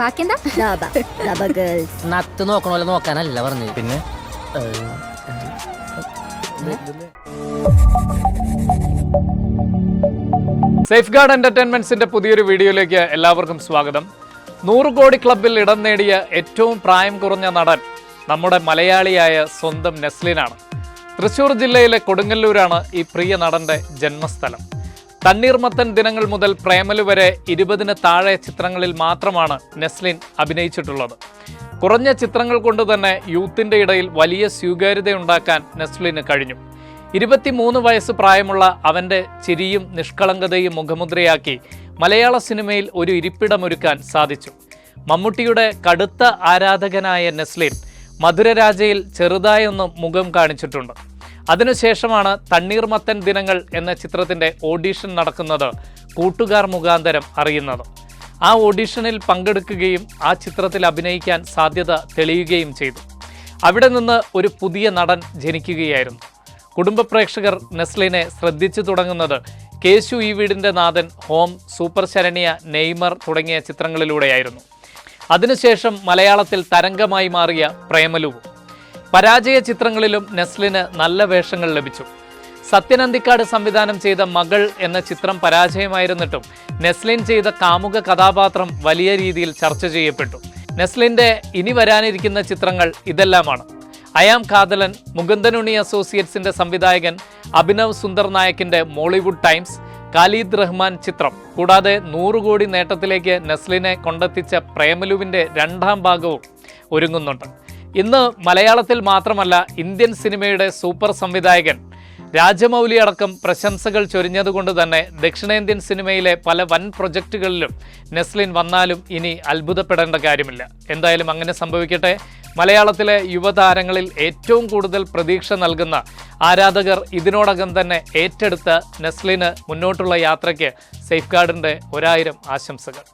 ബാക്കി എന്താ നത്ത് നോക്കണ പോലെ നോക്കാനല്ല പറഞ്ഞു പിന്നെ? സേഫ് ഗാർഡ് എന്റർടൈൻമെന്റ്സിന്റെ പുതിയൊരു വീഡിയോയിലേക്ക് എല്ലാവർക്കും സ്വാഗതം. നൂറ് കോടി ക്ലബിൽ ഇടം നേടിയ ഏറ്റവും പ്രായം കുറഞ്ഞ നടൻ നമ്മുടെ മലയാളിയായ സ്വന്തം നെസ്ലിനാണ്. തൃശൂർ ജില്ലയിലെ കൊടുങ്ങല്ലൂരാണ് ഈ പ്രിയ നടന്റെ ജന്മസ്ഥലം. തണ്ണീർമത്തൻ ദിനങ്ങൾ മുതൽ പ്രേമലു വരെ ഇരുപതിന് താഴെ ചിത്രങ്ങളിൽ മാത്രമാണ് നെസ്ലിൻ അഭിനയിച്ചിട്ടുള്ളത്. കുറഞ്ഞ ചിത്രങ്ങൾ കൊണ്ട് തന്നെ യൂത്തിന്റെ ഇടയിൽ വലിയ സ്വീകാര്യതയുണ്ടാക്കാൻ നെസ്ലിന് കഴിഞ്ഞു. ഇരുപത്തിമൂന്ന് വയസ്സ് പ്രായമുള്ള അവന്റെ ചിരിയും നിഷ്കളങ്കതയും മുഖമുദ്രയാക്കി മലയാള സിനിമയിൽ ഒരു ഇരിപ്പിടമൊരുക്കാൻ സാധിച്ചു. മമ്മൂട്ടിയുടെ കടുത്ത ആരാധകനായ നെസ്ലിൻ മധുരരാജയിൽ ചെറുതായൊന്നും മുഖം കാണിച്ചിട്ടുണ്ട്. അതിനുശേഷമാണ് തണ്ണീർമത്തൻ ദിനങ്ങൾ എന്ന ചിത്രത്തിന്റെ ഓഡീഷൻ നടക്കുന്നത് കൂട്ടുകാർ മുഖാന്തരം അറിയുന്നത്. ആ ഓഡീഷനിൽ പങ്കെടുക്കുകയും ആ ചിത്രത്തിൽ അഭിനയിക്കാൻ സാധ്യത തെളിയുകയും ചെയ്തു. അവിടെ നിന്ന് ഒരു പുതിയ നടൻ ജനിക്കുകയായിരുന്നു. കുടുംബ പ്രേക്ഷകർ നെസ്ലിനെ ശ്രദ്ധിച്ചു തുടങ്ങുന്നത് കേശു ഈ വീടിന്റെ നാഥൻ ഹോം സൂപ്പർ ശരണ്യ നെയ്മർ തുടങ്ങിയ ചിത്രങ്ങളിലൂടെയായിരുന്നു. അതിനുശേഷം മലയാളത്തിൽ തരംഗമായി മാറിയ പ്രേമലുവും. പരാജയ ചിത്രങ്ങളിലും നെസ്ലിന് നല്ല വേഷങ്ങൾ ലഭിച്ചു. സത്യനന്ദിക്കാട് സംവിധാനം ചെയ്ത മകൾ എന്ന ചിത്രം പരാജയമായിരുന്നിട്ടും നെസ്ലിൻ ചെയ്ത കാമുക കഥാപാത്രം വലിയ രീതിയിൽ ചർച്ച ചെയ്യപ്പെട്ടു. നെസ്ലിന്റെ ഇനി വരാനിരിക്കുന്ന ചിത്രങ്ങൾ ഇതെല്ലാമാണ്. അയാം കാതലൻ മുകുന്ദനുണി അസോസിയേറ്റ്സിന്റെ സംവിധായകൻ അഭിനവ് സുന്ദർ നായകിന്റെ മോളിവുഡ് ടൈംസ് ഖാലിദ് റഹ്മാൻ ചിത്രം. കൂടാതെ നൂറ് കോടി നേട്ടത്തിലേക്ക് നെസ്ലിനെ കൊണ്ടെത്തിച്ച പ്രേമലുവിന്റെ രണ്ടാം ഭാഗവും ഒരുങ്ങുന്നുണ്ട്. ഇന്ന് മലയാളത്തിൽ മാത്രമല്ല ഇന്ത്യൻ സിനിമയുടെ സൂപ്പർ സംവിധായകൻ രാജമൗലി അടക്കം പ്രശംസകൾ ചൊരിഞ്ഞതുകൊണ്ട് തന്നെ ദക്ഷിണേന്ത്യൻ സിനിമയിലെ പല വൻ പ്രൊജക്റ്റുകളിലും നെസ്ലിൻ വന്നാലും ഇനി അത്ഭുതപ്പെടേണ്ട കാര്യമില്ല. എന്തായാലും അങ്ങനെ സംഭവിക്കട്ടെ. മലയാളത്തിലെ യുവതാരങ്ങളിൽ ഏറ്റവും കൂടുതൽ പ്രതീക്ഷ നൽകുന്ന ആരാധകർ ഇതിനോടകം തന്നെ ഏറ്റെടുത്ത നെസ്ലിന് മുന്നോട്ടുള്ള യാത്രയ്ക്ക് സേഫ് ഗാർഡിന്റെ ഒരായിരം ആശംസകൾ.